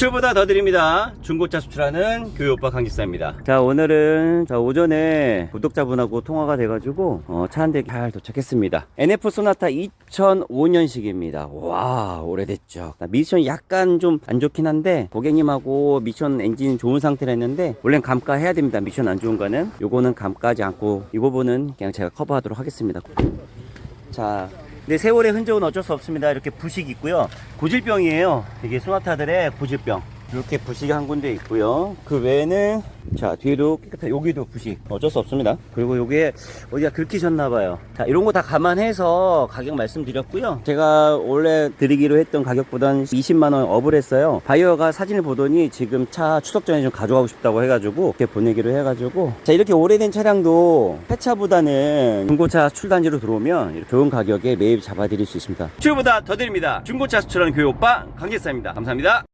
수출보다 더 드립니다. 중고차 수출하는 교육오빠 강기사입니다. 자, 오늘은 자, 오전에 구독자분하고 통화가 돼가지고 어, 차 한 대 잘 도착했습니다. NF 소나타 2005년식입니다. 와, 오래됐죠. 미션 약간 좀 안 좋긴 한데 고객님하고 미션 엔진 좋은 상태로 했는데 원래는 감가해야 됩니다. 미션 안 좋은 거는 요거는 감가하지 않고 이 부분은 그냥 제가 커버하도록 하겠습니다. 자, 근데 세월의 흔적은 어쩔 수 없습니다. 이렇게 부식 있고요. 고질병이에요. 이게 소나타들의 고질병. 이렇게 부식이 한 군데 있고요. 그 외에는 자 뒤에도 깨끗하 여기도 부식 어쩔 수 없습니다. 그리고 요게 어디가 긁히셨나봐요. 자 이런 거 다 감안해서 가격 말씀드렸고요. 제가 원래 드리기로 했던 가격보단 20만 원 업을 했어요. 바이어가 사진을 보더니 지금 차 추석 전에 좀 가져가고 싶다고 해가지고 이렇게 보내기로 해가지고 자 이렇게 오래된 차량도 폐차보다는 중고차 출단지로 들어오면 좋은 가격에 매입 잡아드릴 수 있습니다. 수출보다 더 드립니다. 중고차 수출하는 교육오빠 강재사입니다. 감사합니다.